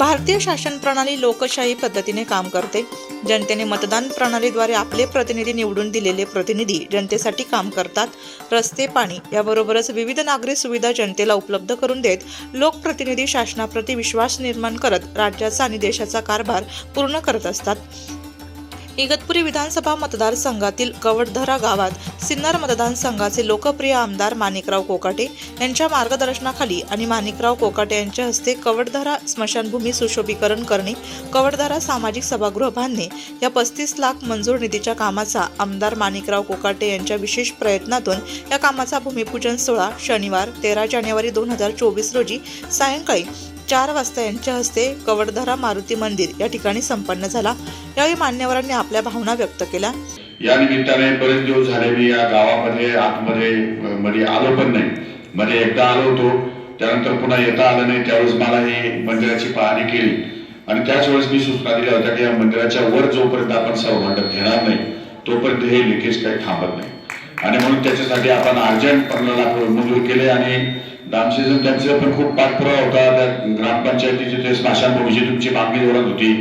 भारतीय शासन प्रणाली लोकशाही पद्धतीने काम करते. जनतेने मतदान प्रणालीद्वारे आपले प्रतिनिधी निवडून दिलेले प्रतिनिधी जनतेसाठी काम करतात. रस्ते पाणी याबरोबरच विविध नागरी सुविधा जनतेला उपलब्ध करून देत लोकप्रतिनिधी शासनाप्रती विश्वास निर्माण करत राज्याचा आणि देशाचा कारभार पूर्ण करत असतात. इगतपुरी विधानसभा मतदारसंघातील कवडधरा गावात सिन्नर मतदारसंघाचे लोकप्रिय आमदार माणिकराव कोकाटे यांच्या मार्गदर्शनाखाली आणि माणिकराव कोकाटे यांच्या हस्ते कवडधरा स्मशानभूमी सुशोभीकरण करणे कवडधरा सामाजिक सभागृह बांधणे या पस्तीस लाख मंजूर निधीच्या कामाचा आमदार माणिकराव कोकाटे यांच्या विशेष प्रयत्नातून या कामाचा भूमिपूजन सोहळा शनिवार तेरा जानेवारी दोन हजार चोवीस रोजी सायंकाळी चार वाजता यांच्या हस्ते कवडधारा मारुती मंदिर या ठिकाणी संपन्न झाला. यावेळी मान्यवरांनी आपल्या भावना व्यक्त केल्या. या निमित्ताने बरेच दिवस झाले मी या गावामध्ये आतमध्ये मध्ये आलो पण नाही. मध्ये एकदा आलो होतो त्यानंतर पुन्हा येता आलं नाही त्यावेळेस मला ही मंदिराची पाहणी केली. आणि त्याच वेळेस मी सूचना दिल्या होत्या की या मंदिराच्या वर जोपर्यंत आपण सर्वमंडप घेणार नाही तोपर्यंत हे लिकेज काही थांबत नाही. आणि म्हणून त्याच्यासाठी आपण अर्जंट पंधरा लाख मंजूर केले आणि दामशीजन त्यांचा पण खूप पाठपुरावा होता. त्या ग्रामपंचायतीची ते स्मशानभूमीची तुमची मागणी जोडत होती.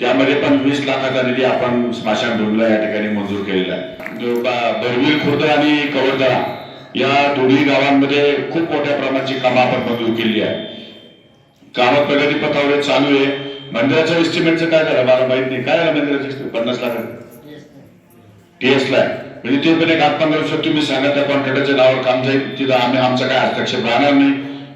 त्यामध्ये पण वीस लाखाचा निधी आपण स्मशानभूमीला या ठिकाणी मंजूर केलेला आहे. बरवीर खुर्द आणि कवरदरा या दोन्ही गावांमध्ये खूप मोठ्या प्रमाणाची कामं आपण मंजूर केली आहे. कामं प्रगती पथावर चालू आहे. मंदिराच्या एस्टिमेटचं काय झालं? मला माहीत नाही. काय झालं मंदिराचं? पन्नास लाख? टीएस ला. म्हणजे ते पण एक आठ पंधरा तुम्ही सांगा त्या कॉन्ट्रॅक्टरच्या नावावर काम जाईल तिथं आम्ही आमचा काय हस्तक्षेप राहणार नाही.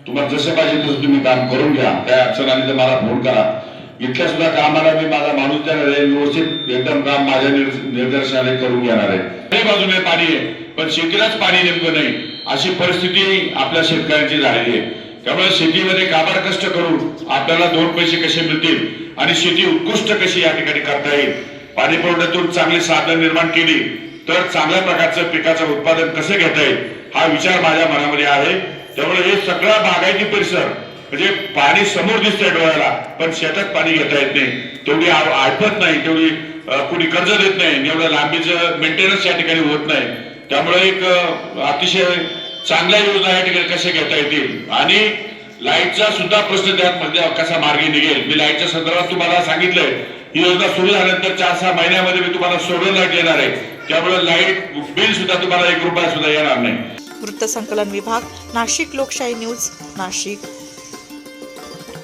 तुम्हाला जसं पाहिजे तसं तुम्ही काम करून घ्या. काय अडचण आली तर मला फोन करा. इथल्या सुद्धा कामाला मी माझा माणूस देणार आहे व्यवस्थित एकदम काम माझ्या निर्- निर्देशनाने करून घेणार आहे. बाजूने पाणी आहे पण शेतीलाच पाणी नेमकं नाही. अशी परिस्थिती आपल्या शेतकऱ्यांची झालेली आहे. त्यामुळे शेतीमध्ये काबाड कष्ट करून आपल्याला दोन पैसे कसे मिळतील आणि शेती उत्कृष्ट कशी या ठिकाणी करता येईल? पाणी पुरवठ्यातून चांगली साधन निर्माण केली तर चांगल्या प्रकारचं पिकाचं उत्पादन कसं घेता येईल हा विचार माझ्या मनामध्ये आहे. त्यामुळे हे सगळा बागायती परिसर म्हणजे पाणी समोर दिसतंय डोळ्याला पण शेतात पाणी घेता येत नाही. तेवढी आव- आठवत नाही तेवढी कुणी कर्ज देत नाही एवढ्या लांबीचं मेंटेनन्स या ठिकाणी होत नाही. त्यामुळे एक अतिशय चांगल्या योजना या ठिकाणी कशा घेता येतील? आणि लाईटचा सुद्धा प्रश्न त्यात कसा मार्गी निघेल? मी लाईटच्या संदर्भात तुम्हाला सांगितलंय ही योजना सुरू झाल्यानंतर चार सहा महिन्यामध्ये मी तुम्हाला सोडून लाइट येणार आहे. त्यामुळे लाइट बिल सुद्धा तुम्हाला एक रुपया सुद्धा येणार नाही. वृत्तसंकलन विभाग नाशिक लोकशाही न्यूज नाशिक.